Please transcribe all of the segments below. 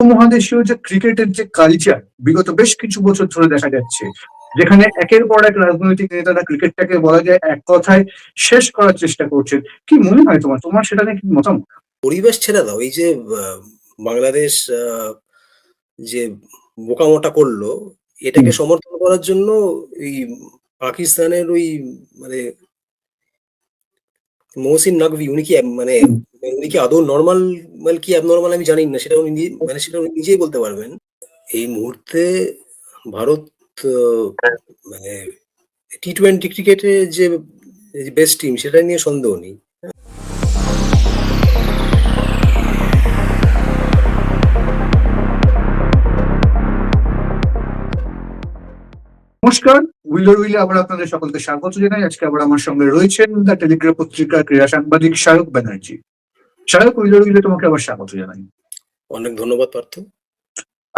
উপমহাদেশীয় যে ক্রিকেটের যে কালচার বিগত বেশ কিছু বছর ধরে দেখা যাচ্ছে যেখানে একের পর এক রাজনৈতিক নেতারা ক্রিকেটটাকে বলা যায় এক কথায় শেষ করার চেষ্টা করছেন। কি মনে হয় তোমার? তোমার সেটা নিয়ে কি মতামত? পরিবেশ ছেড়ে দাও এই যে বাংলাদেশ যে বোকামোটা করল এটাকে সমর্থন করার জন্য এই পাকিস্তানের ওই মানে মহসিন নকভি উনি কি মানে। উনি কি আদৌ নর্মাল মানে কি অ্যাবনর্মাল আমি জানি না, সেটা উনি মানে সেটা উনি নিজেই বলতে পারবেন। এই মুহূর্তে ভারত মানে টি টোয়েন্টি ক্রিকেটে যে বেস্ট টিম সেটা নিয়ে সন্দেহ নেই। নমস্কার উইলার উইলে আবার আপনাদের সকলকে স্বাগত জানাই। আজকে আবার আমার সঙ্গে রয়েছেন দ্য টেলিগ্রাফ পত্রিকার ক্রীড়া সাংবাদিক শাহরুখ ব্যানার্জি। উইলার উইলে তোমাকে আবার স্বাগত জানাই। অনেক ধন্যবাদ পার্থ।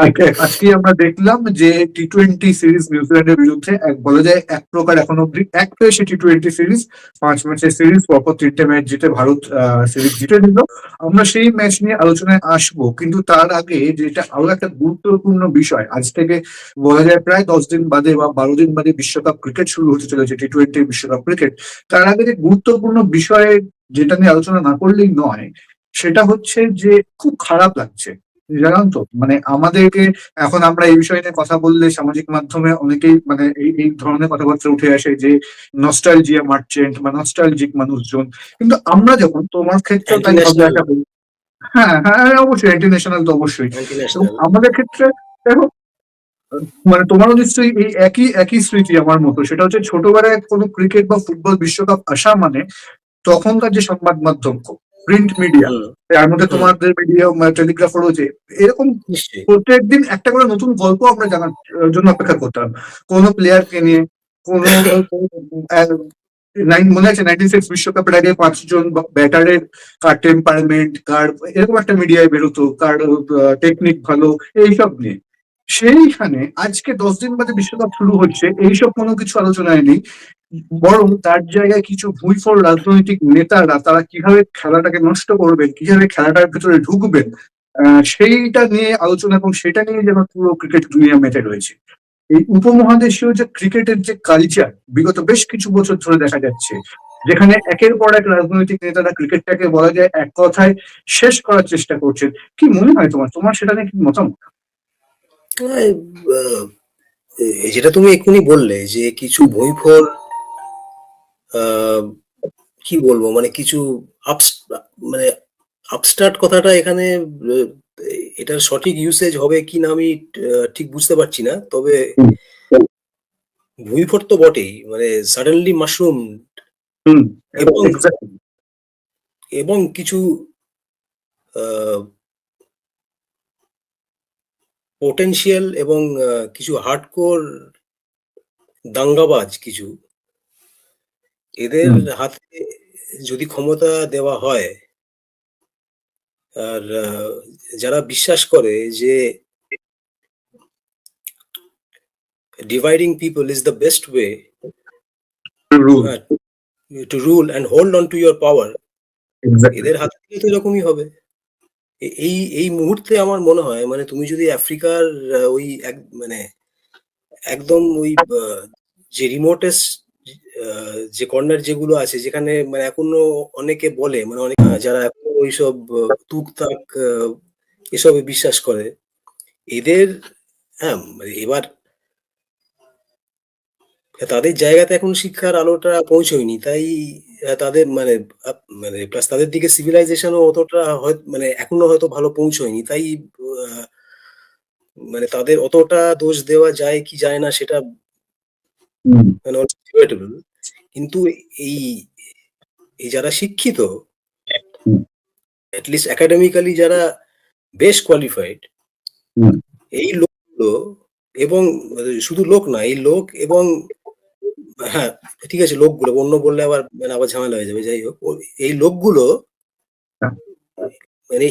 আজকে- আমরা দেখলাম যে টি টোয়েন্টি সিরিজ নিউজিল্যান্ডের বিরুদ্ধে এক, বলা যায় এক প্রকার এখন অব্দি এক পেয়েছে টি টোয়েন্টি সিরিজ পাঁচ ম্যাচের সিরিজ পরপর তিনটে ম্যাচ জিতে ভারত সিরিজ জিতে নিল। আমরা সেই ম্যাচ নিয়ে আলোচনায় আসব, কিন্তু তার আগে যেটা আরও একটা গুরুত্বপূর্ণ বিষয়, আজ থেকে বলা যায় প্রায় দশ দিন বাদে বা বারো দিন বাদে বিশ্বকাপ ক্রিকেট শুরু হতে চলেছে টি টোয়েন্টি বিশ্বকাপ ক্রিকেট তার আগে যে গুরুত্বপূর্ণ বিষয়ে যেটা নিয়ে আলোচনা না করলেই নয়, সেটা হচ্ছে যে খুব খারাপ লাগছে। জানান তো। মানে আমাদেরকে এখন আমরা এই বিষয় নিয়ে কথা বললে সামাজিক মাধ্যমে অনেকেই মানে এই এই ধরনের কথাবার্তা উঠে আসে যে নস্টালজিয়া মার্চেন্ট বা নস্টালজিক মানুষজন। কিন্তু আমরা যখন তোমার ক্ষেত্রে বলি- হ্যাঁ হ্যাঁ অবশ্যই ইন্টারন্যাশনাল তো অবশ্যই। আমাদের ক্ষেত্রে দেখো মানে তোমারও নিশ্চয়ই এই একই একই স্মৃতি আমার মতো। সেটা হচ্ছে ছোটবেলায় কোনো ক্রিকেট বা ফুটবল বিশ্বকাপ আসা মানে তখনকার যে সংবাদ মাধ্যম। প্রিন্ট মিডিয়া তার মধ্যে তোমাদের মিডিয়া টেলিগ্রাফ রয়েছে এরকম নিশ্চয়ই। প্রত্যেকদিন একটা করে নতুন গল্প আমরা জানার জন্য অপেক্ষা করতাম। কোন প্লেয়ারকে নিয়ে কোন মনে আছে নাইনটি সিক্স বিশ্বকাপের আগে পাঁচজন ব্যাটারের কার টেম্পারমেন্ট কার এরকম একটা মিডিয়ায় বেরোতো কার টেকনিক ভালো এইসব নিয়ে। সেইখানে আজকে দশ দিন বাদে বিশ্বকাপ শুরু হচ্ছে, এইসব কোনো কিছু আলোচনায় নেই। বরং তার জায়গায় কিছু ভুইফল রাজনৈতিক নেতারা, তারা কীভাবে খেলাটাকে নষ্ট করবেন, কীভাবে খেলাটার ভেতরে ঢুকবেন সেইটা নিয়ে আলোচনা এবং সেটা নিয়ে যেন পুরো ক্রিকেট দুনিয়া মেতে রয়েছে। এই উপমহাদেশীয় যে ক্রিকেটের যে কালচার বিগত বেশ কিছু বছর ধরে দেখা যাচ্ছে, যেখানে একের পর এক রাজনৈতিক নেতারা ক্রিকেটটাকে বলা যায় এক কথায় শেষ করার চেষ্টা করছেন। কি মনে হয় তোমার? তোমার সেটা নিয়ে কি মতামত? যেটা তুমি এক্ষুনি বললে যে কিছু বইফোর কি বলব মানে কিছু আপস মানে আপস্টার্ট কথাটা এখানে এটার সঠিক ইউসেজ হবে কি না আমি ঠিক বুঝতে পারছি না তবে। ভুইফোর তো বটেই মানে সাডেনলি মাশরুম এবং. এবং কিছু পোটেনশিয়াল এবং কিছু হার্ডকোর দাঙ্গাবাজ কিছু এদের হাতে যদি ক্ষমতা দেওয়া হয় আর যারা বিশ্বাস করে যে dividing people is the best way Rule. To rule and hold on to your power. এদের হাতে তো এরকমই হবে এই এই মুহূর্তে আমার মনে হয় মানে তুমি যদি আফ্রিকার ওই এক মানে একদম ওই যে রিমোটেস্ট যে কর্নার যেগুলো আছে, যেখানে মানে এখনও অনেকে বলে মানে অনেক যারা ওইসব তুকতাক এসব এসবে বিশ্বাস করে, এদের হ্যাঁ মানে এবার তাদের জায়গাতে এখন শিক্ষার আলোটা পৌঁছয়নি। তাই তাদের মানে মানে প্লাস তাদের দিকে সিভিলাইজেশনও অতটা হয়- মানে এখনও হয়তো ভালো পৌঁছয়নি। তাই মানে তাদের অতটা দোষ দেওয়া যায় কি যায় না সেটা মানে কিন্তু এই এই যারা শিক্ষিত। অ্যাটলিস্ট একাডেমিক্যালি যারা বেশ কোয়ালিফাইড এই লোকগুলো এবং শুধু লোক না এই লোক এবং হ্যাঁ ঠিক আছে লোকগুলো অন্য বললে আবার মানে আবার ঝামেলা হয়ে যাবে যাই হোক। এই লোকগুলো হ্যাঁ। মানে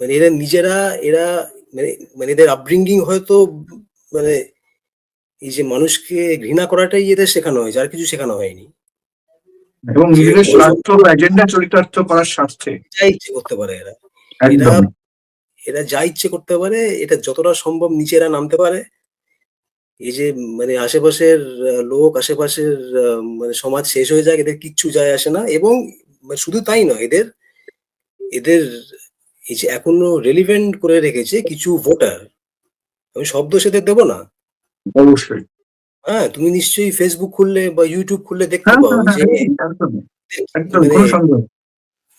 মানে এরা নিজেরা এরা মানে মানে এদের আপব্রিঙ্গিং হয়তো মানে এই যে মানুষকে ঘৃণা করাটাই এদের শেখানো হয়েছে আর কিছু শেখানো হয়নি। এবং নিজেদের স্বার্থ এজেন্ডা চরিতার্থ করার স্বার্থে। যা ইচ্ছে করতে পারে এরা। এরা এরা যা ইচ্ছে করতে পারে এটা যতটা সম্ভব নিচে এরা নামতে পারে। এই যে মানে আশেপাশের লোক আশেপাশের মানে সমাজ শেষ হয়ে যায় এদের কিচ্ছু যায় আসে না এবং মানে শুধু তাই নয় এদের এদের এই যে এখনও রেলিভেন্ট করে রেখেছে কিছু ভোটার আমি শব্দ সেদের দেবো না? অবশ্যই। হ্যাঁ তুমি নিশ্চয়ই ফেসবুক খুললে বা ইউটিউব খুললে দেখতে হ্যাঁ পাও হ্যাঁ যে হ্যাঁ, একদম মানে।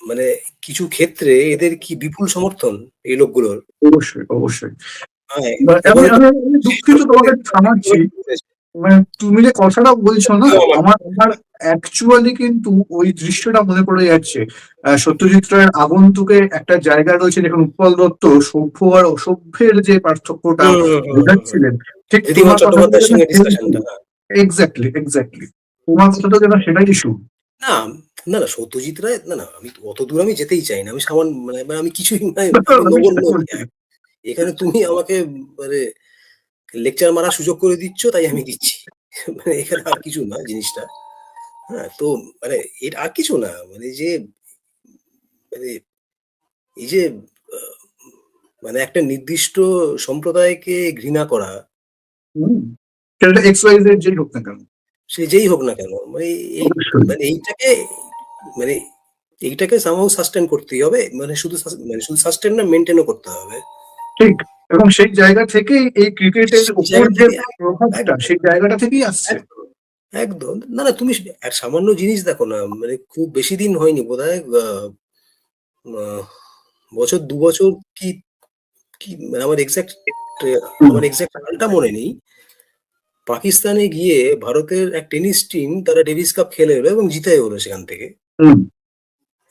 মানে কিছু ক্ষেত্রে এদের কি বিপুল সমর্থন এই লোকগুলোর? অবশ্যই অবশ্যই। আমি আমি আমি দুঃখিত তোমাকে থামাচ্ছি মানে তুমি যে কথাটা বলছো না আমার আমার অ্যাকচুয়ালি কিন্তু ওই দৃশ্যটা মনে পড়ে যাচ্ছে। সত্যজিৎ রায়ের আগন্তুকে একটা জায়গা রয়েছে যেখানে উৎপল দত্ত সভ্য আর অসভ্যের যে পার্থক্যটা বোঝাচ্ছিলেন। ঠিক এক্স্যাক্টলি এক্স্যাক্টলি তোমার কথাটা যেন সেটাই ইস্যু না না না সত্যজিৎ রায় না না আমি অত দূর আমি যেতেই চাই না। আমি সামান্য মানে মানে আমি কিছুই মানে নগণ্য এখানে তুমি আমাকে মানে লেকচার মারার সুযোগ করে দিচ্ছ তাই আমি দিচ্ছি। মানে এখানে আর কিছু না জিনিসটা। হ্যাঁ তো মানে এটা আর কিছু না মানে যে মানে এই যে মানে একটা নির্দিষ্ট সম্প্রদায়কে ঘৃণা করা। সেটা এক্স ওয়াই জেড যেই হোক না কেন। সে যেই হোক না কেন মানে এই মানে এইটাকে মানে এইটাকে সামহাও সাস্টেন করতেই হবে। মানে শুধু মানে শুধু সাস্টেন না মেনটেনও করতে হবে। ঠিক এবং সেই জায়গা থেকেই এই ক্রিকেটের উপর যে প্রভাবটা সেই জায়গাটা থেকেই আসছে। একদম। না না তুমি এক সামান্য জিনিস দেখো না মানে খুব বেশি দিন হয়নি বোধ হয় বছর দু বছর কি কি মানে আমার এক্সাক্ট আমার এক্সাক্ট সালটা মনে নেই। পাকিস্তানে গিয়ে ভারতের এক টেনিস টিম তারা ডেভিস কাপ খেলে এলো এবং জিতে হলো সেখান থেকে।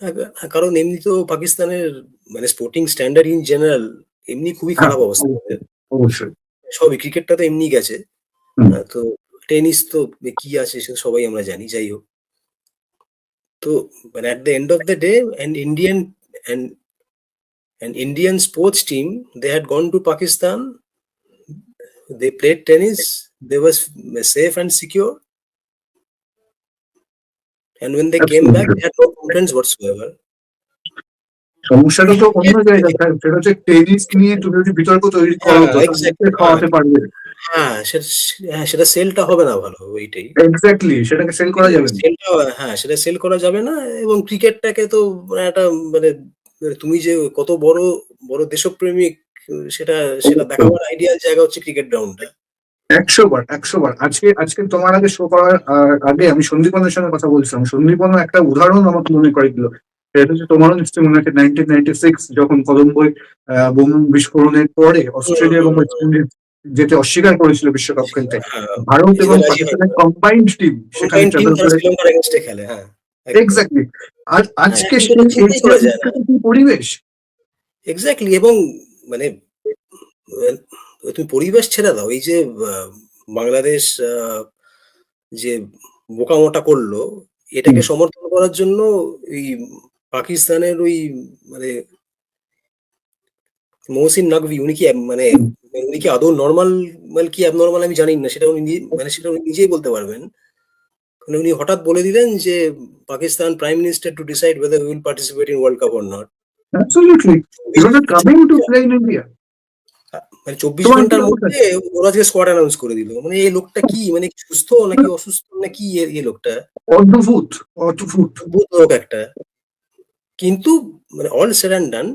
হ্যাঁ, কারণ এমনি তো পাকিস্তানের মানে স্পোর্টিং স্ট্যান্ডার্ড ইন জেনারেল এমনি খুবই খারাপ হ্যাঁ, অবস্থা। অবশ্যই। সবই ক্রিকেটটা তো এমনি গেছে। তো টেনিস তো কি আছে সেটা সবাই আমরা জানি যাই হোক। তো মানে at the end of the day and Indian and and Indian sports team they had gone to Pakistan they played tennis they was safe and secure And when they came back, they had no complaints whatsoever. সমস্যাটা তো অন্য জায়গায় সেটা হচ্ছে tennis নিয়ে তুমি যদি বিতর্ক তৈরি করো হ্যাঁ. খাওয়াতে পারবে। হ্যাঁ সেটা হ্যাঁ সেলটা হবে না ভালো ওইটাই। এক্স্যাক্টলি সেটাকে সেল করা যাবে সেলটা হ্যাঁ সেটা সেল করা যাবে না এবং ক্রিকেটটাকে তো মানে একটা মানে তুমি যে কত বড় বড় দেশপ্রেমিক সেটা সেটা দেখাবার আইডিয়াল জায়গা হচ্ছে ক্রিকেট গ্রাউন্ডটা একশো বার একশো বার। আজকে আজকে তোমার আগে শো করার আগে আমি সন্দীপনের সঙ্গে কথা বলছিলাম। সন্দীপন একটা উদাহরণ আমাকে মনে করে দিল। সেটা হচ্ছে তোমারও নিশ্চয়ই মনে আছে নাইনটিন নাইনটি সিক্স যখন কলম্বোয় বোম বিস্ফোরণের পরে অস্ট্রেলিয়া এবং ওয়েস্ট ইন্ডিজ যেতে অস্বীকার করেছিল বিশ্বকাপ খেলতে। হ্যাঁ, ভারত এবং পাকিস্তানের কম্বাইন্ড টিম সেখানে খেলে হ্যাঁ। এক্স্যাক্টলি আর আজকে হ্যাঁ, এটা। পরিবেশ? এক্স্যাক্টলি এবং মানে তুমি পরিবেশ ছেড়ে দাও এই যে বাংলাদেশ যে বোকামোটা করল এটাকে সমর্থন করার জন্য ওই পাকিস্তানের ওই মানে মহসিন নাকভি উনি কি মানে উনি কি আদৌ নর্মাল মানে কি অ্যাবনর্মাল আমি জানি না সেটা উনি মানে সেটা উনি নিজেই বলতে পারবেন। মানে উনি হঠাৎ বলে দিলেন যে Pakistan prime minister to decide whether will participate in world cup or not absolutely you are coming to play in India মানে চব্বিশ ঘণ্টার মধ্যে ওরা আজকে স্কোয়াড অ্যানাউন্স করে দিল মানে এই লোকটা কি মানে সুস্থ নাকি অসুস্থ নাকি এই লোকটা? অদ্ভুত। অদ্ভুত লোক একটা। কিন্তু মানে অল অ্যান্ড ডান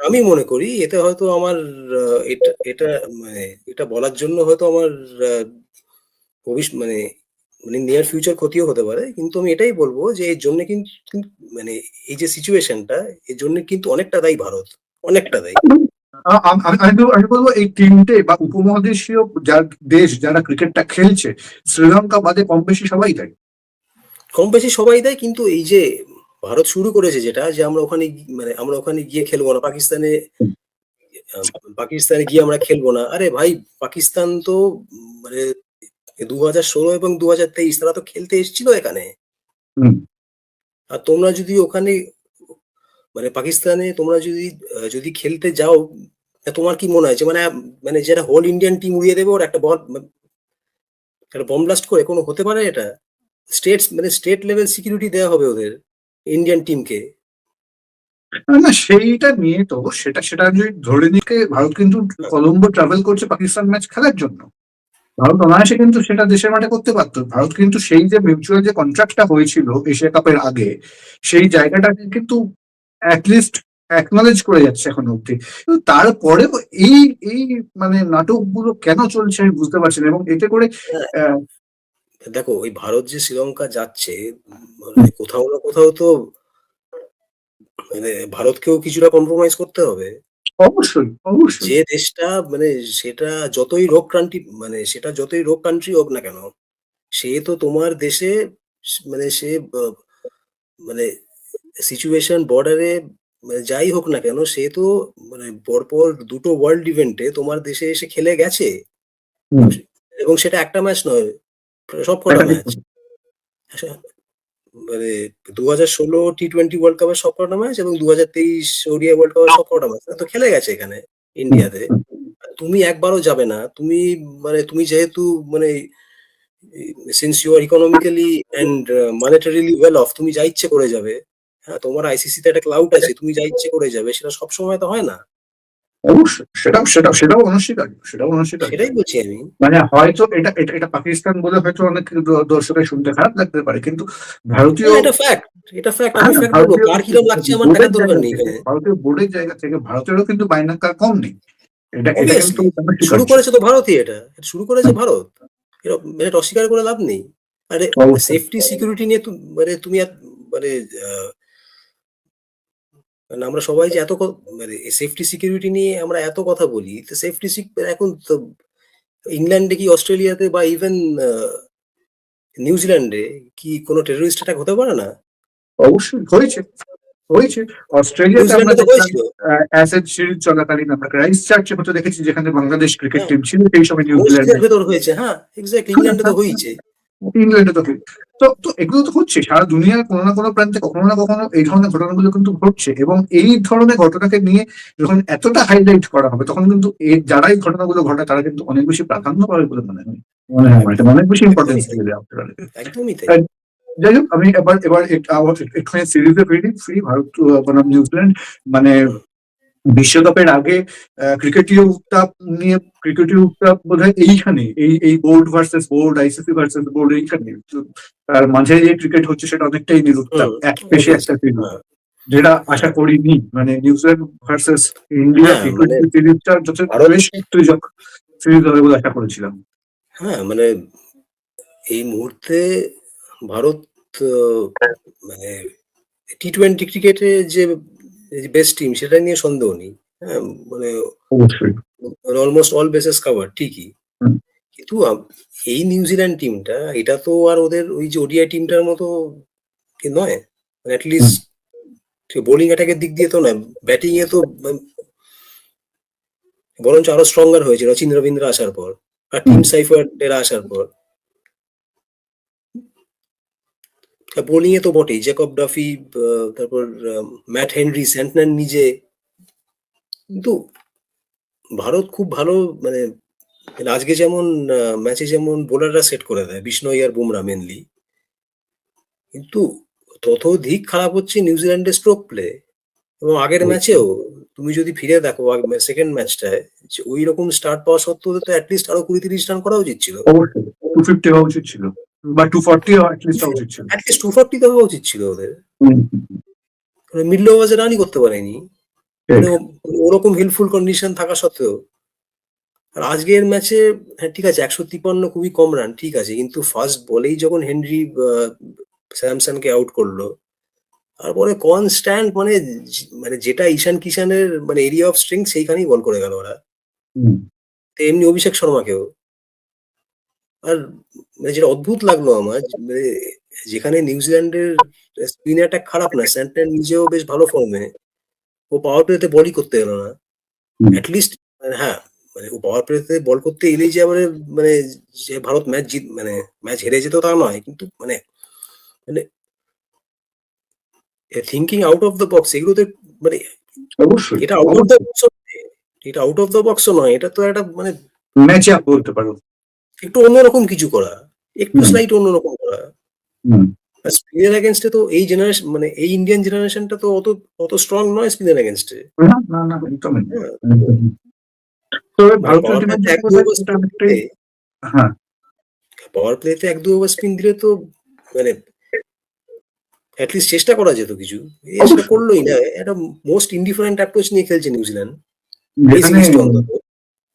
আমি মনে করি এতে হয়তো আমার এটা এটা মানে এটা বলার জন্য হয়তো আমার ভবিষ্যৎ মানে মানে নিয়ার ফিউচার ক্ষতিও হতে পারে। কিন্তু আমি এটাই বলব যে এর জন্য কিন্তু মানে এই যে সিচুয়েশনটা এর জন্য কিন্তু অনেকটা দায়ী ভারত। অনেকটা দায়ী। আমি বলব এই তিনটে বা উপমহাদেশীয় যার দেশ যারা ক্রিকেটটা খেলছে শ্রীলঙ্কা বাদে কম বেশি সবাই দেয়। কম বেশি সবাই দেয় কিন্তু এই যে ভারত শুরু করেছে যেটা যে আমরা ওখানে মানে আমরা ওখানে গিয়ে খেলব না। পাকিস্তানে পাকিস্তানে গিয়ে আমরা খেলব না। আরে ভাই পাকিস্তান তো মানে দু হাজার ষোলো এবং দু হাজার তেইশ তারা তো খেলতে এসেছিল এখানে। আর তোমরা যদি ওখানে মানে পাকিস্তানে তোমরা যদি যদি খেলতে যাও তোমার কি মনে হয়? যে মানে মানে যেটা হোল ইন্ডিয়ান টিম উড়িয়ে দেবে ওর একটা বল একটা বম ব্লাস্ট করে কোনো হতে পারে এটা? স্টেট মানে স্টেট লেভেল সিকিউরিটি দেওয়া হবে ওদের। ইন্ডিয়ান টিমকে না সেইটা নিয়ে তো সেটা সেটা যদি ধরে নিকে ভারত কিন্তু কলম্বো ট্রাভেল করছে পাকিস্তান ম্যাচ খেলার জন্য। ভারত অনায়াসে কিন্তু সেটা দেশের মাঠে করতে পারতো। ভারত কিন্তু সেই যে মিউচুয়াল যে কন্ট্রাক্টটা হয়েছিল এশিয়া কাপের আগে সেই জায়গাটাকে কিন্তু অ্যাটলিস্ট অ্যাকনলেজ করে যাচ্ছে এখন অব্দি কিন্তু তারপরেও এই এই মানে নাটকগুলো কেন চলছে আমি বুঝতে পারছি না এবং এতে করে আহ, দেখো ওই ভারত যে শ্রীলঙ্কা যাচ্ছে মানে কোথাও না কোথাও তো মানে ভারতকেও কিছুটা কম্প্রোমাইজ করতে হবে। অবশ্যই অবশ্যই। যে দেশটা মানে সেটা যতই রোগ কান্ট্রি মানে সেটা যতই রোগ কান্ট্রি হোক না কেন সে তো তোমার দেশে মানে সে মানে সিচুয়েশন বর্ডারে যাই হোক না কেন সে তো মানে পরপর দুটো ওয়ার্ল্ড ইভেন্টে তোমার দেশে এসে খেলে গেছে। এবং সেটা একটা ম্যাচ নয় সব কটা ম্যাচ মানে দু হাজার ষোলো টি টোয়েন্টি ওয়ার্ল্ড কাপের সব কটা ম্যাচ এবং দু হাজার তেইশ ওডিআই ওয়ার্ল্ড কাপের সব কটা ম্যাচ তো খেলে গেছে এখানে ইন্ডিয়াতে। তুমি একবারও যাবে না। তুমি মানে তুমি যেহেতু মানে since you are economically and monetarily well off তুমি যা ইচ্ছে করে যাবে। হ্যাঁ তোমার আইসিসি তে একটা ক্লাউড আছে তুমি যা ইচ্ছে করে যাবে সেটা সব সময় তো হয় না। অবশ্যই সেটাও সেটাও সেটাও অনস্বীকার্য সেটাও অনস্বীকার্য। সেটাই বলছি আমি। মানে হয়তো এটা এটা এটা পাকিস্তান বলে হয়তো অনেক দর্শকের শুনতে খারাপ লাগতে পারে কিন্তু ভারতীয় এটা ফ্যাক্ট এটা ফ্যাক্ট আমি হ্যাঁ, ফ্যাক্ট বলব। ভারতীয় কার কিরম লাগছে আমার বোর্ডের দেখার দরকার জায়গা নেই থেকে, ভারতীয় বোর্ডের জায়গা থেকে ভারতেরও কিন্তু বাইনাকার কম নেই। এটা এটা কিন্তু শুরু করেছে। তো ভারতই এটা। এটা শুরু করেছে ভারত। এটা অস্বীকার করে লাভ নেই। আরে সেফটি সিকিউরিটি নিয়ে মানে তুমি মানে মানে আমরা সবাই যে এত মানে সেফটি সিকিউরিটি নিয়ে আমরা এত কথা বলি তো সেফটি এখন তো ইংল্যান্ডে কি অস্ট্রেলিয়াতে বা ইভেন নিউজিল্যান্ডে কি কোনো টেরোরিস্ট অ্যাটাক হতে পারে না? অবশ্যই হয়েছে হয়েছে। অস্ট্রেলিয়াতে আমরা অ্যাসেজ সিরিজ চলাকালীন আমরা ক্রাইস্ট চার্চে হয়তো দেখেছি যেখানে বাংলাদেশ ক্রিকেট হ্যাঁ। টিম ছিল সেই সময় নিউজিল্যান্ড ভেতর হয়েছে হ্যাঁ এক্স্যাক্টলি ইংল্যান্ডে তো হয়েছে। ইংল্যান্ডে তো তো তো এগুলো তো হচ্ছে সারা দুনিয়ার কোনো না কোনো প্রান্তে কখনো না কখনো এই ধরনের ঘটনাগুলো কিন্তু ঘটছে এবং এই ধরনের ঘটনাকে নিয়ে যখন এতটা হাইলাইট করা হবে তখন কিন্তু এই যারা এই ঘটনাগুলো ঘটায় তারা কিন্তু অনেক বেশি প্রাধান্য পাবে বলে মনে হয়। মনে হয় এটা অনেক বেশি ইম্পর্টেন্স দিয়ে দেওয়া একদমই তাই। যাই হোক আমি এবার এবার একটুখানি সিরিজে ফিরি ফ্রি ভারত বনাম নিউজিল্যান্ড মানে বিশ্বকাপের আগে ক্রিকেটীয় উত্তাপ নিয়ে ক্রিকেটীয় উত্তাপ বোধহয় এইখানে এই এই board versus board ICC versus board এইখানে তার মাঝে যে ক্রিকেট হচ্ছে সেটা অনেকটাই নিরুত্তাপ এক পেশে একটা হ্যাঁ। যেটা আশা করিনি মানে নিউজিল্যান্ড ভার্সেস ইন্ডিয়া হ্যাঁ, সিরিজটা যথেষ্ট বেশ উত্তেজক সিরিজ হবে বলে আশা করেছিলাম। হ্যাঁ মানে এই মুহূর্তে ভারত মানে টি টোয়েন্টি ক্রিকেটে যে বেস্ট টিম সেটা নিয়ে সন্দেহ নেই। হ্যাঁ মানে অলমোস্ট অল বেসেস কাভার ঠিকই। কিন্তু এই নিউজিল্যান্ড টিমটা এটা তো আর ওদের ওই যে ওডিআই টিমটার মতো কি নয়। মানে অ্যাটলিস্ট বোলিং অ্যাটাকের দিক দিয়ে তো নয়। ব্যাটিং এ তো বরঞ্চ আরও স্ট্রঙ্গার হয়েছে রচিন রবীন্দ্র আসার পর আর টিম সাইফার এরা আসার পর। বোলিং এ তো বটেই। জ্যাকব ডাফি তারপর ম্যাট হেনরি স্যান্টনার নিজে। কিন্তু ভারত খুব ভালো মানে আজকে যেমন ম্যাচে যেমন বোলাররা সেট করে দেয় বিষ্ণই আর বুমরা মেনলি কিন্তু ততোধিক খারাপ হচ্ছে নিউজিল্যান্ডের স্ট্রোক প্লে এবং আগের ম্যাচেও তুমি যদি ফিরে দেখো সেকেন্ড ম্যাচটায় ওই রকম স্টার্ট পাওয়া সত্ত্বেও তো অ্যাটলিস্ট আরও কুড়ি তিরিশ রান করা উচিত ছিল। টু ফিফটি হওয়া উচিত ছিল। বা টু ফর্টি উচিত ছিল। অ্যাটলিস্ট টু ফর্টি হওয়া উচিত ছিল ওদের। মিডল ওভার্সে রানই করতে পারেনি। মানে ওরকম হেল্পফুল কন্ডিশন থাকা সত্ত্বেও। আর আজকের ম্যাচে হ্যাঁ ঠিক আছে একশো তিপ্পান্ন খুবই কম রান ঠিক আছে কিন্তু ফার্স্ট বলেই যখন হেনরি স্যামসনকে আউট করল তারপরে কনস্ট্যান্ট মানে মানে যেটা ঈশান কিষানের মানে এরিয়া অফ স্ট্রিং সেইখানেই বল করে গেল ওরা। তো এমনি অভিষেক শর্মাকেও। আর মানে যেটা অদ্ভুত লাগল আমার মানে যেখানে নিউজিল্যান্ডের স্পিন অ্যাটাক খারাপ না স্যান্টন নিজেও বেশ ভালো ফর্মে ও পাওয়ার প্লেতে বলই করতে এলো না। অ্যাটলিস্ট হ্যাঁ মানে ও পাওয়ার প্লেতে বল করতে এলেই যে আবার মানে যে ভারত ম্যাচ জিত মানে ম্যাচ হেরে যেত তা নয় কিন্তু মানে মানে thinking out of the box এগুলো তো মানে অবশ্যই। এটা আউট অফ দ্য বক্স এটা আউট অফ দ্য বক্স নয় এটা তো একটা মানে ম্যাচে আপ বলতে পারো। একটু অন্যরকম কিছু করা একটু। স্লাইট অন্যরকম করা। স্পিনের এগেনস্টে তো এই জেনারেশন মানে এই ইন্ডিয়ান জেনারেশনটা তো অত অত স্ট্রং নয় স্পিনের এগেনস্টে পাওয়ার প্লেতে এক দু ওভার স্পিন দিলে তো মানে অ্যাটলিস্ট চেষ্টা করা যেত কিছু। সেটা করলোই না একটা মোস্ট ইনডিফারেন্ট অ্যাপ্রোচ নিয়ে খেলছে নিউজিল্যান্ড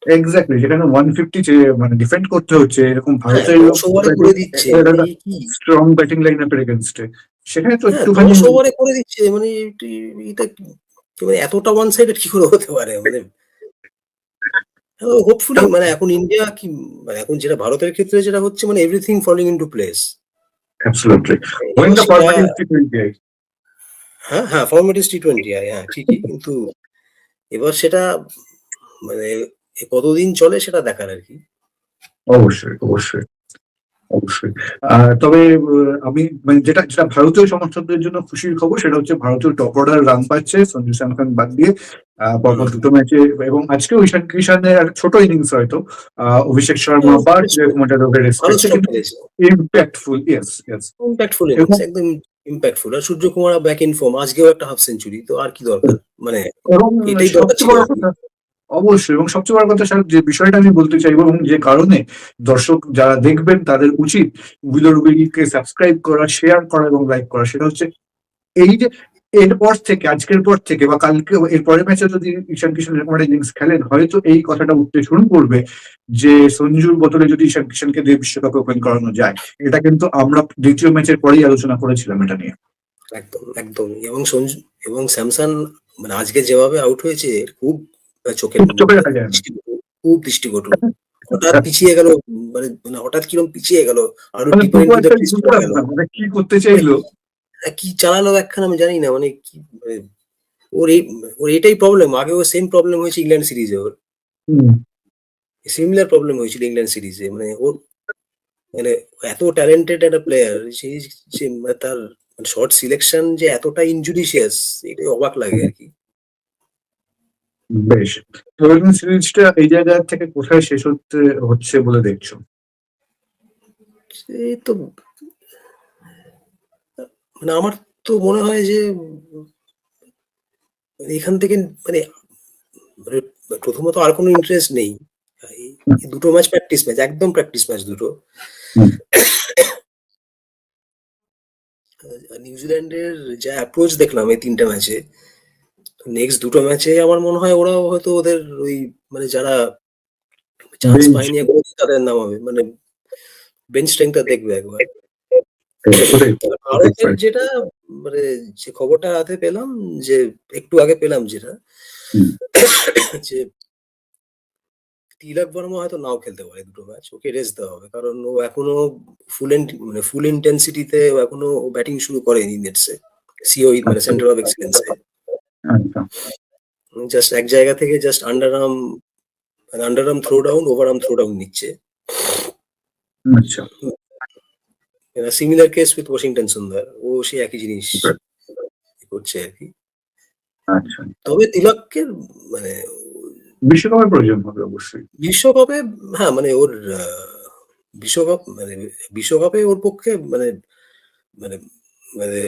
এক্স্যাক্টলি যেখানে ওয়ান ফিফটি মানে ডিফেন্ড করতে হচ্ছে এরকম ভারতের দিচ্ছে মানে স্ট্রং ব্যাটিং লাইন আপের এগেনস্টে সেখানে তো হ্যাঁ, একটুখানি ওভারে করে দিচ্ছে মানে এটি- মানে এতটা ওয়ান সাইডেড কি করে হতে পারে মানে হোপফুলি মানে এখন ইন্ডিয়া কি মানে এখন যেটা ভারতের ক্ষেত্রে যেটা হচ্ছে মানে everything falling into place absolutely when the format is T20 হ্যাঁ হ্যাঁ ফর্মেট ইস টি টোয়েন্টি হ্যাঁ ঠিকই কিন্তু এবার সেটা মানে কতদিন চলে সেটা দেখার আর কি? অবশ্যই অবশ্যই অবশ্যই। তবে আমি মানে যেটা যেটা ভারতীয় সমর্থকদের জন্য খুশির খবর সেটা হচ্ছে ভারতীয় টপ অর্ডার রান পাচ্ছে সঞ্জু স্যামসন বাদ দিয়ে আহ, পরপর দুটো ম্যাচে এবং আজকেও ঈশান কিষানের একটা ছোট ইনিংস হয়তো আহ, অভিষেক শর্মা বা ইম্প্যাক্টফুল ইয়েস ইয়েস ইম্প্যাক্টফুল একদম impactful R Surya Kumar back in form আজকেও একটা হাফ সেঞ্চুরি তো আর কি দরকার? মানে এটাই দরকার অবশ্যই, এবং সবচেয়ে বড় কথা স্যার, যে বিষয়টা আমি বলতে চাইব এবং যে কারণে দর্শক যারা দেখবেন তাদের উচিত উইলরবিকে সাবস্ক্রাইব করা শেয়ার করা এবং লাইক করা, সেটা হচ্ছে এই যে এরপর থেকে, আজকের পর থেকে বা কালকে এর পরের ম্যাচে যদি ঈশান কিষান এরকম একটা ইনিংস খেলেন, হয়তো এই কথাটা উঠতে শুরু করবে যে সঞ্জুর বদলে যদি ঈশান কিষানকে দিয়ে বিশ্বকাপে ওপেন করানো যায়, এটা কিন্তু আমরা দ্বিতীয় ম্যাচের পরেই আলোচনা করেছিলাম এটা নিয়ে। একদম একদম। এবং সঞ্জু, এবং স্যামসান মানে আজকে যেভাবে আউট হয়েছে, খুব চোখের খুব। দৃষ্টিকটু, হঠাৎ পিছিয়ে গেল মানে মানে হঠাৎ কিরম পিছিয়ে গেল আরও মানে মানে কি করতে চাইলো? কি চালালো একখানা আমি জানি না মানে কি ওর এই ওর এটাই প্রবলেম আগে ওর সেম প্রবলেম হয়েছে ইংল্যান্ড সিরিজে ওর। হুম। সিমিলার প্রবলেম হয়েছিল ইংল্যান্ড সিরিজে মানে ওর মানে এত ট্যালেন্টেড একটা প্লেয়ার সেই তার শর্ট সিলেকশন যে এতটা ইনজুডিশিয়াস এটাই অবাক লাগে আর কি। বেশ। এবার সিরিজটা এই জায়গা থেকে কোথায় শেষ হতে হচ্ছে বলে দেখছ? এই তো মানে আমার তো মনে হয় যে এখান থেকে মানে মানে প্রথমত আর কোনো ইন্টারেস্ট নেই। দুটো ম্যাচ প্র্যাকটিস ম্যাচ একদম প্র্যাকটিস ম্যাচ দুটো। নিউজিল্যান্ডের যা অ্যাপ্রোচ দেখলাম এই তিনটা ম্যাচে নেক্সট দুটো ম্যাচে আমার মনে হয় ওরাও হয়তো ওদের ওই মানে যারা চান্স. পায়নি একবার তাদের নামাবে মানে বেঞ্চ স্ট্রেংথটা দেখবে একবার। ভারতের যেটা মানে যে খবরটা হাতে পেলাম যে একটু আগে পেলাম যেটা যে তিলক বর্মা হয়তো নাও খেলতে পারে দুটো ম্যাচ ওকে রেস্ট দেওয়া হবে। কারণ ও এখনও ফুল মানে ফুল ইন্টেন্সিটিতে এখনও ব্যাটিং শুরু করেনি নেটসে সিও মানে সেন্টার অফ এক্সেলেন্সে জাস্ট এক জায়গা থেকে জাস্ট আন্ডার আর্ম মানে under arm throw down over arm throw down নিচ্ছে। আচ্ছা। সিমিলার কেস উইথ ওয়াশিংটন সুন্দর ও সেই একই জিনিস করছে আর কি। আচ্ছা। তবে তিলকের মানে বিশ্বকাপের প্রয়োজন হবে অবশ্যই। বিশ্বকাপে হ্যাঁ মানে ওর বিশ্বকাপ মানে বিশ্বকাপে ওর পক্ষে মানে মানে মানে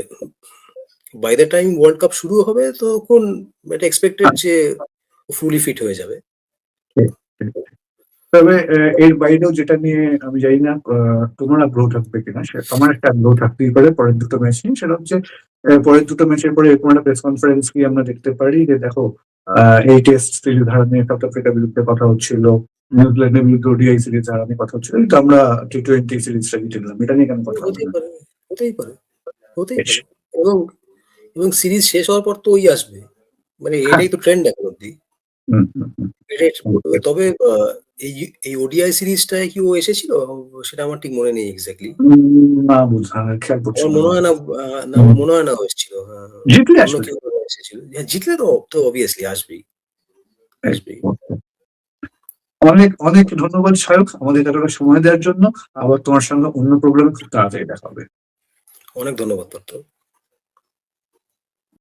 by the time world cup শুরু হবে তখন এটা এক্সপেক্টেড যে ফুলি ফিট হয়ে যাবে। তবে এর বাইরেও যেটা নিয়ে আমি জানি না তোমার আগ্রহ থাকবে কিনা আমার একটা আগ্রহ থাকতেই পারে পরের দুটো ম্যাচ নিয়ে। সেটা হচ্ছে পরের দুটো ম্যাচের পরে এরকম একটা প্রেস কনফারেন্স কি আমরা দেখতে পারি যে দেখো এই টেস্ট সিরিজ ধারা নিয়ে সাউথ আফ্রিকার বিরুদ্ধে কথা হচ্ছিল নিউজিল্যান্ডের বিরুদ্ধে ওডিআই সিরিজ ধারা নিয়ে কথা হচ্ছিল কিন্তু আমরা টি টোয়েন্টি সিরিজটা জিতে নিলাম এটা নিয়ে কেন কথা হতেই পারে হতেই পারে হতেই পারে। এবং এবং সিরিজ শেষ হওয়ার পর তো ওই আসবে। মানে এটাই তো ট্রেন্ড এখন অব্দি তবে এই এই ওডিআই সিরিজটায় কি ও এসেছিল? সেটা আমার ঠিক মনে নেই এক্স্যাক্টলি না বুঝা খেয়াল করছি মনে হয় না না মনে হয় না হয়েছিল হ্যাঁ, হ্যাঁ। জিতলে এসেছিল। হ্যাঁ, জিতলে তো তো অবভিয়াসলি আসবেই। আসবেই। অনেক অনেক ধন্যবাদ সায়ক আমাদের এতটা সময় দেওয়ার জন্য। আবার তোমার সঙ্গে অন্য প্রোগ্রামে খুব তাড়াতাড়ি দেখা হবে। অনেক ধন্যবাদ দত্ত।